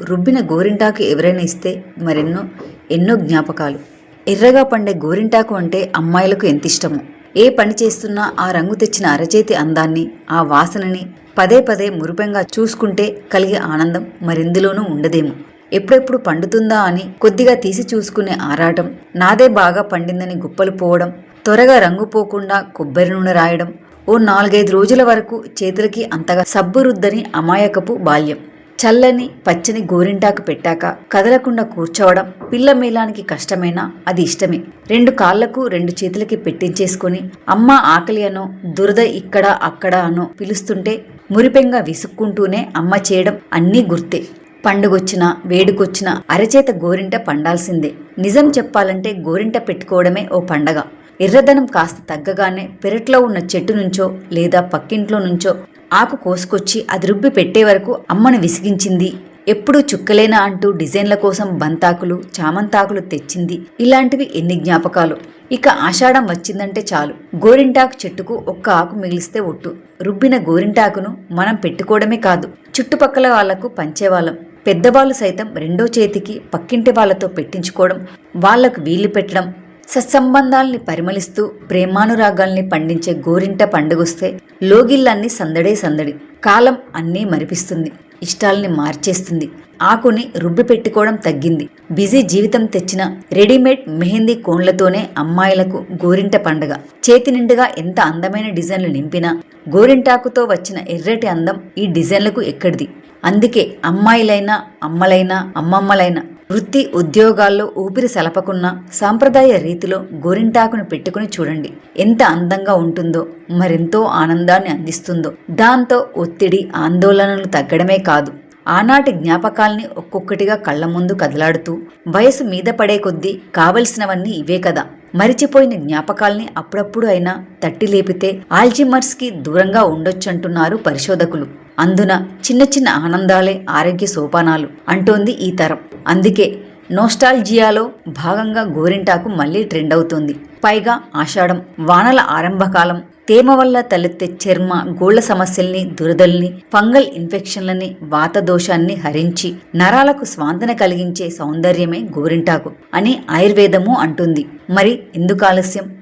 రుబ్బిన గోరింటాకు ఎవరైనా ఇస్తే మరెన్నో ఎన్నో జ్ఞాపకాలు. ఎర్రగా పండే గోరింటాకు అంటే అమ్మాయిలకు ఎంత ఇష్టమో. ఏ పని చేస్తున్నా ఆ రంగు తెచ్చిన అరచేతి అందాన్ని ఆ వాసనని పదే పదే మురిపెంగా చూసుకుంటే కలిగే ఆనందం మరెందులోనూ ఉండదేమో. ఎప్పుడెప్పుడు పండుతుందా అని కొద్దిగా తీసి చూసుకునే ఆరాటం నాదే బాగా పండిందని గుప్పలు పోవడం త్వరగా రంగు పోకుండా కొబ్బరి నూనె రాయడం ఓ నాలుగైదు రోజుల వరకు చేతులకి అంతగా సబ్బు రుద్దని అమాయకపు బాల్యం. చల్లని పచ్చని గోరింటాకు పెట్టాక కదలకుండా కూర్చోవడం పిల్ల మేళానికి కష్టమైనా అది ఇష్టమే. రెండు కాళ్ళకు రెండు చేతులకి పెట్టించేసుకుని అమ్మ ఆకలి అనో దురద ఇక్కడ అక్కడ అనో పిలుస్తుంటే మురిపెంగా విసుక్కుంటూనే అమ్మ చేయడం అన్నీ గుర్తే. పండుగొచ్చినా వేడుకొచ్చినా అరచేత గోరింట పండాల్సిందే. నిజం చెప్పాలంటే గోరింట పెట్టుకోవడమే ఓ పండగ. ఎర్రదనం కాస్త తగ్గగానే పెరట్లో ఉన్న చెట్టు నుంచో లేదా పక్కింట్లో నుంచో ఆకు కోసుకొచ్చి అది రుబ్బి పెట్టే వరకు అమ్మను విసిగించింది. ఎప్పుడూ చుక్కలేనా అంటూ డిజైన్ల కోసం బంతాకులు చామంతాకులు తెచ్చింది. ఇలాంటివి ఎన్ని జ్ఞాపకాలు. ఇక ఆషాఢం వచ్చిందంటే చాలు. గోరింటాకు చెట్టుకు ఒక్క ఆకు మిగిలిస్తే ఒట్టు. రుబ్బిన గోరింటాకును మనం పెట్టుకోవడమే కాదు చుట్టుపక్కల వాళ్ళకు పంచేవాళ్ళం. పెద్దవాళ్ళు సైతం రెండో చేతికి పక్కింటి వాళ్ళతో పెట్టించుకోవడం వాళ్ళకు వీళ్ళు పెట్టడం సత్సంబంధాల్ని పరిమళిస్తూ ప్రేమానురాగాల్ని పండించే గోరింట పండుగొస్తే లోగిళ్ళన్నీ సందడే సందడి కాలం అన్నీ మరిపిస్తుంది ఇష్టాల్ని మార్చేస్తుంది. ఆకుని రుబ్బి పెట్టుకోవడం తగ్గింది. బిజీ జీవితం తెచ్చిన రెడీమేడ్ మెహందీ కోన్లతోనే అమ్మాయిలకు గోరింట పండగ. చేతి నిండుగా ఎంత అందమైన డిజైన్లు నింపినా గోరింటాకుతో వచ్చిన ఎర్రటి అందం ఈ డిజైన్లకు ఎక్కడిది? అందుకే అమ్మాయిలైనా అమ్మలైనా అమ్మమ్మలైనా వృత్తి ఉద్యోగాల్లో ఊపిరి సలపకున్నా సాంప్రదాయ రీతిలో గోరింటాకును పెట్టుకుని చూడండి. ఎంత అందంగా ఉంటుందో మరెంతో ఆనందాన్ని అందిస్తుందో. దాంతో ఒత్తిడి ఆందోళనలు తగ్గడమే కాదు. ఆనాటి జ్ఞాపకాల్ని ఒక్కొక్కటిగా కళ్ళ ముందు కదలాడుతూ వయసు మీద పడే కొద్దీ కావలసినవన్నీ ఇవే కదా. మరిచిపోయిన జ్ఞాపకాల్ని అప్పుడప్పుడు అయినా తట్టి లేపితే ఆల్జిమర్స్కి దూరంగా ఉండొచ్చంటున్నారు పరిశోధకులు. అందున చిన్న చిన్న ఆనందాలే ఆరోగ్య సోపానాలు అంటోంది ఈ తరం. అందుకే నోస్టాల్జియాలో భాగంగా గోరింటాకు మళ్ళీ ట్రెండ్ అవుతుంది. పైగా ఆషాఢం వానల ఆరంభకాలం తేమ వల్ల తలెత్తే చర్మ గోళ్ళ సమస్యల్ని దురదల్ని ఫంగల్ ఇన్ఫెక్షన్లని వాత దోషాన్ని హరించి నరాలకు స్వాంతన కలిగించే సౌందర్యమే గోరింటాకు అని ఆయుర్వేదము అంటుంది. మరి ఎందుకు ఆలస్యం?